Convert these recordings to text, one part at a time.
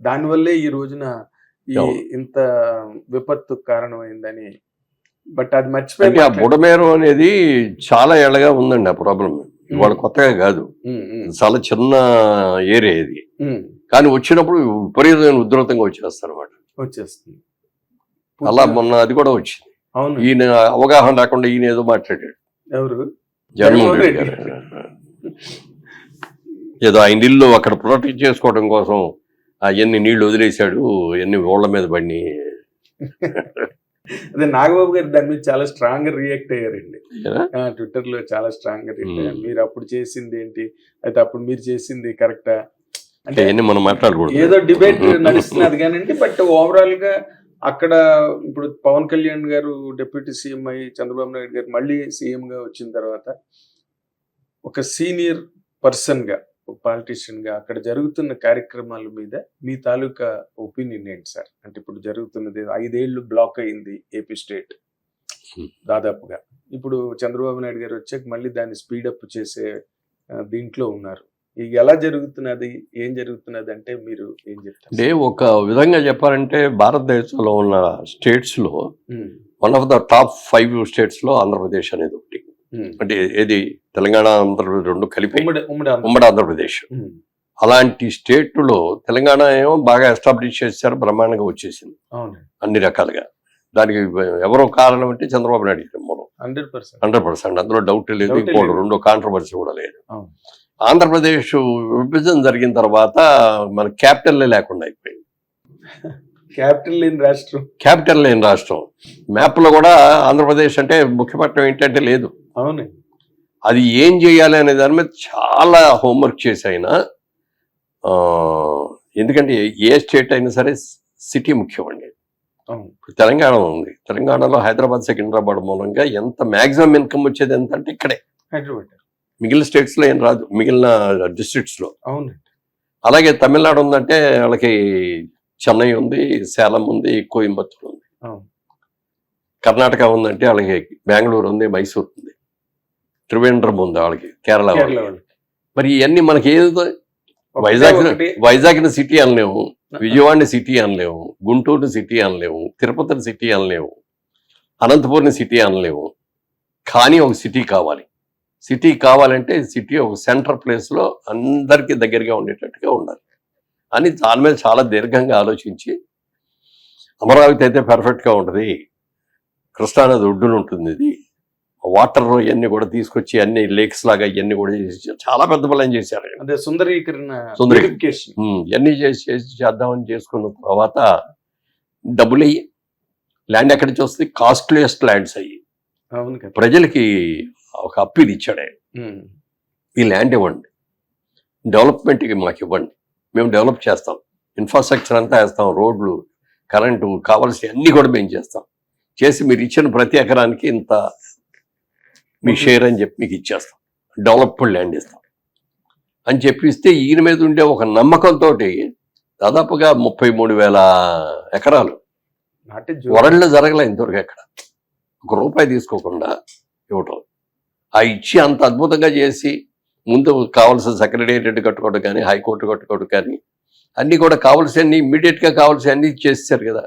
దానివల్లే ఈ రోజున ఈ. ఇంత విపత్తు కారణమైందని. బట్ అది అంటే ఆ బుడమేరం అనేది చాలా ఏళ్ళగా ఉందండి ఆ ప్రాబ్లం ఇవాళ కొత్తగా కాదు. చాలా చిన్న ఏరియా ఇది. కానీ వచ్చినప్పుడు విపరీతమైన ఉధృతంగా వచ్చేస్తారు అనమాట వచ్చేస్తుంది. అలా మొన్న అది కూడా వచ్చింది. అవును. ఈయన అవగాహన లేకుండా ఈయన ఏదో మాట్లాడాడు. ఎవరు? జగన్మోహన్ రెడ్డి గారు. ఏదో ఆయన ఇల్లు అక్కడ ప్రొటెక్ట్ చేసుకోవడం కోసం అవన్నీ నీళ్ళు వదిలేశాడు ఎన్ని ఓళ్ళ మీద పడి అదే నాగబాబు గారు దాని మీద చాలా స్ట్రాంగ్గా రియాక్ట్ అయ్యారండి? ట్విట్టర్లో చాలా స్ట్రాంగ్గా రియాక్ట్ అయ్యారు. మీరు అప్పుడు చేసింది ఏంటి? అయితే అప్పుడు మీరు చేసింది కరెక్టా అంటే మనం మాట్లాడకూడదు. ఏదో డిబేట్ నడుస్తున్నది కానండి బట్ ఓవరాల్గా అక్కడ ఇప్పుడు పవన్ కళ్యాణ్ గారు డిప్యూటీ సీఎం అయ్యి చంద్రబాబు నాయుడు గారు మళ్ళీ సీఎం గా వచ్చిన తర్వాత ఒక సీనియర్ పర్సన్గా ఒక పాలిటిషియన్గా అక్కడ జరుగుతున్న కార్యక్రమాల మీద మీ తాలూకా ఒపీనియన్ ఏంటి సార్? అంటే ఇప్పుడు జరుగుతున్నది ఐదేళ్ళు బ్లాక్ అయింది ఏపీ స్టేట్. దాదాపుగా. ఇప్పుడు చంద్రబాబు నాయుడు గారు వచ్చాక మళ్ళీ దాన్ని స్పీడప్ చేసే దీంట్లో ఉన్నారు. ఇది ఎలా జరుగుతున్నది ఏం జరుగుతున్నది అంటే మీరు ఏం చెప్తారు? అంటే ఒక విధంగా చెప్పాలంటే భారతదేశంలో ఉన్న స్టేట్స్లో one of the top five స్టేట్స్లో ఆంధ్రప్రదేశ్ అనేది. అంటే ఏది? తెలంగాణ ఆంధ్రప్రదేశ్ రెండు కలిపి ఉమ్మడి ఉమ్మడి ఆంధ్ర- ఉమ్మడి ఆంధ్రప్రదేశ్ అలాంటి స్టేట్లో తెలంగాణ ఏమో బాగా ఎస్టాబ్లిష్ చేశారు బ్రహ్మాండంగా వచ్చేసింది. అన్ని రకాలుగా. దానికి ఎవరో కారణం అంటే చంద్రబాబు నాయుడు మూలం. Hundred percent. Hundred percent. అందులో డౌట్ లేదు ఇంకోటి లేదు. రెండో కాంట్రవర్సీ కూడా లేదు. ఆంధ్రప్రదేశ్ విభజన జరిగిన తర్వాత మన క్యాపిటల్ లేకుండా అయిపోయింది. క్యాపిటల్ లేని రాష్ట్రం. క్యాపిటల్ లేని రాష్ట్రం. మ్యాప్లో కూడా ఆంధ్రప్రదేశ్ అంటే ముఖ్యపట్నం ఏంటంటే లేదు. అవునండి అది ఏం చేయాలి అనే దాని మీద చాలా హోంవర్క్ చేసి అయినా ఎందుకంటే ఏ స్టేట్ అయినా సరే సిటీ ముఖ్యం అండి అవును. తెలంగాణ ఉంది. తెలంగాణలో హైదరాబాద్ సికింద్రాబాద్ మూలంగా ఎంత మాక్సిమం ఇన్కమ్ వచ్చేది ఎంత అంటే ఇక్కడే. హైదరాబాద్. మిగిలిన స్టేట్స్లో ఏం రాదు. మిగిలిన డిస్ట్రిక్ట్స్లో. అవునండి. అలాగే తమిళనాడు ఉందంటే వాళ్ళకి చెన్నై ఉంది సేలం ఉంది కోయంబత్తూర్ ఉంది. కర్ణాటక ఉందంటే వాళ్ళకి బెంగళూరు ఉంది మైసూర్ ఉంది. త్రివేంద్రం ఉంది వాళ్ళకి కేరళ. మరి ఇవన్నీ మనకి ఏదో వైజాగ్. వైజాగ్ని సిటీ అనలేము విజయవాడని సిటీ అనలేము గుంటూరుని సిటీ అనలేము తిరుపతిని సిటీ అనలేము అనంతపురం సిటీ అనలేము. కానీ ఒక సిటీ కావాలి. సిటీ కావాలంటే సిటీ ఒక సెంటర్ ప్లేస్లో అందరికీ దగ్గరగా ఉండేటట్టుగా ఉండాలి. అని దాని మీద చాలా దీర్ఘంగా ఆలోచించి అమరావతి అయితే పర్ఫెక్ట్గా ఉంటుంది. కృష్ణానది ఒడ్డున ఉంటుంది ఇది. వాటర్ ఇవన్నీ కూడా తీసుకొచ్చి అన్ని లేక్స్ లాగా ఇవన్నీ కూడా చేసి చాలా పెద్ద ప్లాన్ చేశారు. అదే సుందరీకరణ సుందరీ- purification. ఉమ్, ఇవన్నీ చేసి చేసి చేద్దామని చేసుకున్న తర్వాత డబ్బులు అయ్యి ల్యాండ్ ఎక్కడి నుంచి వస్తుంది కాస్ట్లీయెస్ట్ ల్యాండ్స్ అయ్యి ప్రజలకి ఒక అప్పీల్ ఇచ్చాడు. ఈ ల్యాండ్ ఇవ్వండి. డెవలప్మెంట్కి మాకు ఇవ్వండి. మేము డెవలప్ చేస్తాం. ఇన్ఫ్రాస్ట్రక్చర్ అంతా వేస్తాం. రోడ్లు కరెంటు కావాల్సిన అన్ని కూడా మేము చేస్తాం. చేసి మీరు ఇచ్చిన ప్రతి ఎకరానికి ఇంత మీ షేర్ అని చెప్పి మీకు ఇచ్చేస్తాం. డెవలప్డ్ ల్యాండ్ ఇస్తాం. అని చెప్పిస్తే ఈయన మీద ఉండే ఒక నమ్మకంతో దాదాపుగా ముప్పై మూడు వేల ఎకరాలు వరల్డ్లో జరగలే ఇంతవరకు ఎక్కడ. ఒక రూపాయి తీసుకోకుండా ఇవ్వటం. ఆ ఇచ్చి అంత అద్భుతంగా చేసి ముందు కావాల్సిన సెక్రటేరియట్ కట్టుకోవడం కానీ హైకోర్టు కట్టుకోవడం కానీ అన్నీ కూడా కావాల్సిన ఇమ్మీడియట్గా కావాల్సిన అన్ని చేసేసారు కదా.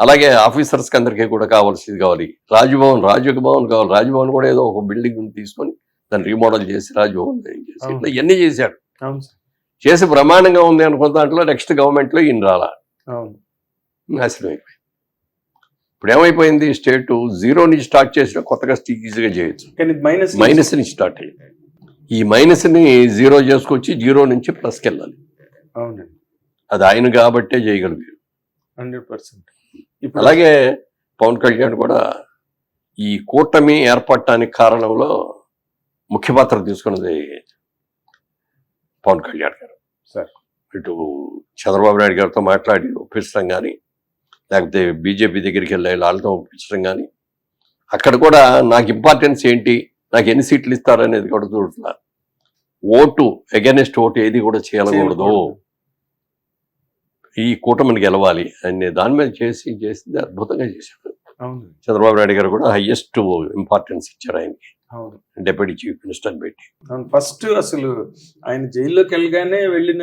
అలాగే ఆఫీసర్స్కి అందరికీ కూడా కావాల్సింది కావాలి. రాజ్భవన్ రాజభవన్ కావాలి. రాజ్భవన్ కూడా ఏదో ఒక బిల్డింగ్ తీసుకొని దాన్ని రీమోడల్ చేసి రాజ్భవన్ చేసి ఇట్లా ఇవన్నీ చేశాడు. చేసి బ్రహ్మాండంగా ఉంది అనుకున్న దాంట్లో నెక్స్ట్ గవర్నమెంట్లో ఈయన రాలా. నాశనం అయిపోయింది. ఇప్పుడు ఏమైపోయింది? స్టేట్ జీరో నుంచి స్టార్ట్ చేసిన కొత్తగా ఈజీగా చేయొచ్చు. మైనస్ నుంచి స్టార్ట్ అయ్యింది. ఈ మైనస్ని జీరో చేసుకొచ్చి జీరో నుంచి ప్లస్కి వెళ్ళాలి అవునండి. అది ఆయన కాబట్టే చేయగలిగారు హండ్రెడ్ పర్సెంట్. అలాగే పవన్ కళ్యాణ్ కూడా ఈ కూటమి ఏర్పడటానికి కారణంలో ముఖ్య పాత్ర తీసుకున్నది పవన్ కళ్యాణ్ గారు. సార్. ఇటు చంద్రబాబు నాయుడు గారితో మాట్లాడి ఒప్పించడం కానీ లేకపోతే బీజేపీ దగ్గరికి వెళ్ళి వాళ్ళతో ఒప్పించడం కానీ అక్కడ కూడా నాకు ఇంపార్టెన్స్ ఏంటి? నాకు ఎన్ని సీట్లు ఇస్తారనేది కూడా చూడట్లా. ఓటు అగెనెస్ట్ ఓటు ఏది కూడా చేయకూడదు ఈ కూటమిని గెలవాలి అనే దాని మీద చేసి చేసింది అద్భుతంగా చేశాడు. చంద్రబాబు నాయుడు గారు కూడా హైయెస్ట్ ఇంపార్టెన్స్ ఇచ్చారు ఆయనకి. డెప్యూటీ చీఫ్ మినిస్టర్ పెట్టి. ఫస్ట్ అసలు ఆయన జైల్లోకి వెళ్ళగానే వెళ్ళిన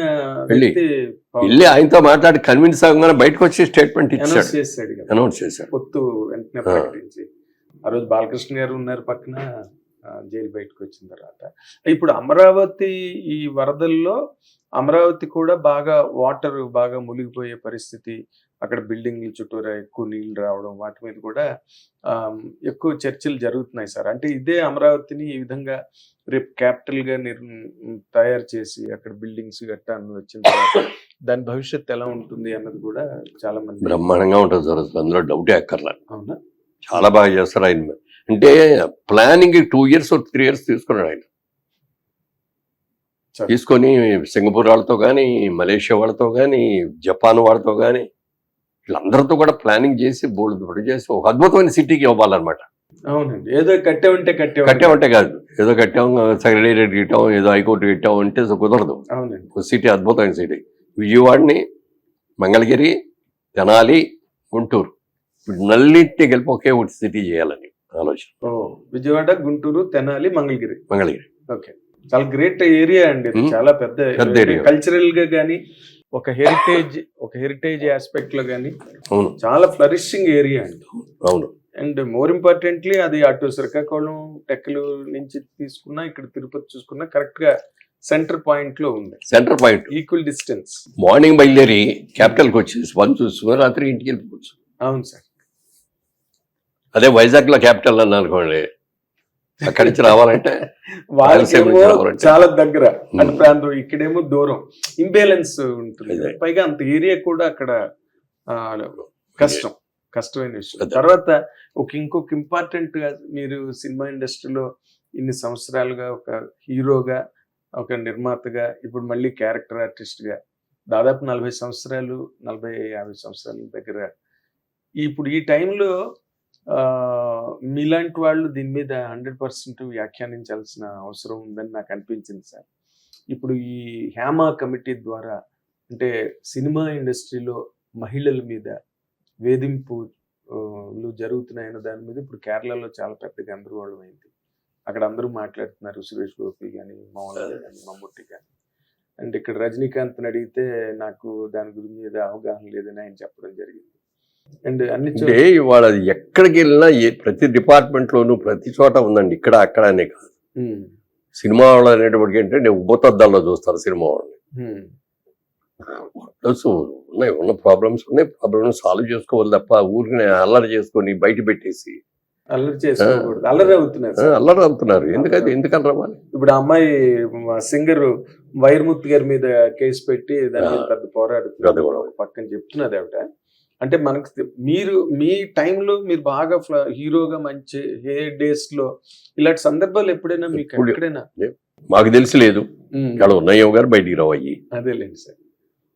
వెళ్ళి, ఆయనతో మాట్లాడి కన్విన్స్ అవ్వగానే బయటకు వచ్చి స్టేట్మెంట్ ఇచ్చాడు. చేశాడు అనౌన్స్ చేశాడు. పొత్తు వెంటనే ఆ. ప్రకటించి. ఆ రోజు బాలకృష్ణ గారు ఉన్నారు పక్కన. జైలు బయటకు వచ్చిన తర్వాత. ఇప్పుడు అమరావతి ఈ వరదల్లో అమరావతి కూడా బాగా వాటర్ బాగా మునిగిపోయే పరిస్థితి. అక్కడ బిల్డింగ్ల చుట్టూరా ఎక్కువ నీళ్ళు రావడం వాటి మీద కూడా ఎక్కువ చర్చలు జరుగుతున్నాయి సార్. అంటే ఇదే అమరావతిని ఈ విధంగా రేపు క్యాపిటల్గా నిర్ తయారు చేసి అక్కడ బిల్డింగ్స్ గట్టా వచ్చిన తర్వాత దాని భవిష్యత్తు ఎలా ఉంటుంది అన్నది కూడా చాలా మంది బ్రహ్మాండంగా ఉంటుంది సార్. అందులో డౌటే అక్కర్లా. అవునా? చాలా బాగా చేస్తారు ఆయన. అంటే planning two years three years తీసుకున్నాడు ఆయన. తీసుకొని సింగపూర్ వాళ్ళతో కానీ మలేషియా వాళ్ళతో కానీ జపాన్ వాళ్ళతో కానీ వీళ్ళందరితో కూడా ప్లానింగ్ చేసి బోల్డ్ పొడి చేసి ఒక అద్భుతమైన సిటీకి ఇవ్వాలన్నమాట. అవునండి. ఏదో కట్టే ఉంటే కట్టే కట్టామంటే కాదు. ఏదో కట్టాం సెక్రటేరియట్ కట్టాం ఏదో హైకోర్టు కట్టాం అంటే కుదరదు. అవునండి. సిటీ అద్భుతమైన సిటీ విజయవాడని మంగళగిరి తెనాలి గుంటూరు. నల్లింటిని కలిపి ఒకే ఒకటి సిటీ చేయాలని. ఆలోచన. ఓ విజయవాడ గుంటూరు తెనాలి మంగళగిరి. మంగళగిరి. ఓకే. చాలా గ్రేట్ ఏరియా అండి. చాలా పెద్ద పెద్ద area. కల్చరల్గా గానీ ఒక హెరిటేజ్ ఒక హెరిటేజ్ ఆస్పెక్ట్లో గానీ అవును. చాలా ఫ్లరిషింగ్ ఏరియా అండి. అవును. అండ్ మోర్ ఇంపార్టెంట్లీ అది అటు శ్రీకాకుళం టెక్కలు నుంచి తీసుకున్నా ఇక్కడ తిరుపతి చూసుకున్నా కరెక్ట్గా సెంటర్ పాయింట్లో ఉంది. Centre point equal distance morning బయలుదేరి క్యాపిటల్కి వచ్చేసి పని చూసుకుని రాత్రి ఇంటికి వెళ్ళిపోవచ్చు. అవును సార్. అదే వైజాగ్లో క్యాపిటల్ అన్న అనుకోండి అక్కడి నుంచి రావాలంటే వాళ్ళకేమో. చాలా దగ్గర అటు. ప్రాంతం ఇక్కడేమో దూరం ఇంబ్యాలెన్స్ ఉంటుంది. పైగా అంత ఏరియా కూడా అక్కడ కష్టం కష్టమైన విషయం. తర్వాత ఒక ఇంకొక ఇంపార్టెంట్గా మీరు సినిమా ఇండస్ట్రీలో ఇన్ని సంవత్సరాలుగా ఒక హీరోగా ఒక నిర్మాతగా ఇప్పుడు మళ్ళీ క్యారెక్టర్ ఆర్టిస్ట్గా దాదాపు నలభై సంవత్సరాలు నలభై యాభై సంవత్సరాల దగ్గర ఇప్పుడు ఈ టైంలో మీలాంటి వాళ్ళు దీని మీద హండ్రెడ్ పర్సెంట్ వ్యాఖ్యానించాల్సిన అవసరం ఉందని నాకు అనిపించింది సార్. ఇప్పుడు ఈ హ్యామా కమిటీ ద్వారా అంటే సినిమా ఇండస్ట్రీలో మహిళల మీద వేధింపు ఆ, లు జరుగుతున్నాయన్న దాని మీద ఇప్పుడు కేరళలో చాలా పెద్ద గందరగోళం అయింది. అక్కడ అందరూ మాట్లాడుతున్నారు సురేష్ గోపి కానీ మౌన కానీ మమ్ముట్టి కానీ అండ్ ఇక్కడ రజనీకాంత్ అడిగితే నాకు దాని గురించి ఏదో అవగాహన లేదని ఆయన చెప్పడం జరిగింది. అండ్ అన్ని ఇవాళ ఎక్కడికి వెళ్ళినా ప్రతి డిపార్ట్మెంట్ లోనూ ప్రతి చోట ఉందండి. ఇక్కడ అక్కడ అనే కాదు సినిమా వాళ్ళు అనేటప్పటికి ఏంటంటే ఉబ్బతద్దాల్లో చూస్తారు సినిమా వాళ్ళని ఉన్నాయి ఉన్న ప్రాబ్లమ్స్ ఉన్నాయి. ప్రాబ్లమ్స్ సాల్వ్ చేసుకోవాలి తప్ప ఊరికి అల్లరి చేసుకొని బయట పెట్టేసి. అల్లరి చేసుకోకూడదు. అల్లరి అవుతున్నారు. అల్లరి అవుతున్నారు. ఎందుకైతే ఎందుకని రావాలి? ఇప్పుడు అమ్మాయి సింగర్ వైర్ముత్ గారి మీద కేసు పెట్టి దాని మీద పెద్ద. ఒక పక్కన చెప్తున్నది ఆవిడ. అంటే మనకు మీరు మీ టైంలో మీరు బాగా ఫ్ల- హీరోగా మంచి ఏ డేస్లో ఇలాంటి సందర్భాలు ఎప్పుడైనా మీకు ఎక్కడైనా? మాకు తెలిసి లేదు. ఇక్కడ ఉన్నాయో గారు బయటికి రావయ్యి. అదేలేండి సార్.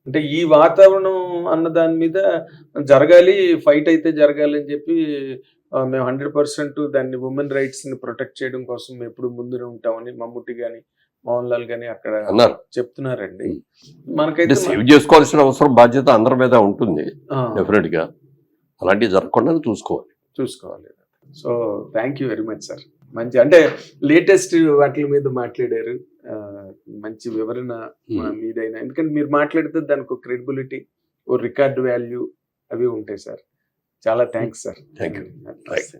అంటే ఈ వాతావరణం అన్న దాని మీద జరగాలి ఫైట్ అయితే జరగాలి అని చెప్పి మేము హండ్రెడ్ పర్సెంట్ దాన్ని ఉమెన్ రైట్స్ని ప్రొటెక్ట్ చేయడం కోసం మేము ఎప్పుడు ముందునే ఉంటామని మమ్ముట్టి గాని మోహన్ లాల్ గాని అక్కడ అన్నారు. చెప్తున్నారండి. మనకైతే సేవ్ చేసుకోవాల్సిన అవసరం బాధ్యత అందరి మీద ఉంటుంది. డెఫినెట్గా అలాంటివి జరగకుండా చూసుకోవాలి. చూసుకోవాలి. So thank you very much sir. మంచి అంటే లేటెస్ట్ వాటి మీద మాట్లాడారు. మంచి వివరణ మీదైనా. ఎందుకంటే మీరు మాట్లాడితే దానికి ఒక క్రెడిబిలిటీ ఓ రికార్డ్ వాల్యూ అవి ఉంటాయి సార్. చాలా థ్యాంక్స్ సార్. you. Right.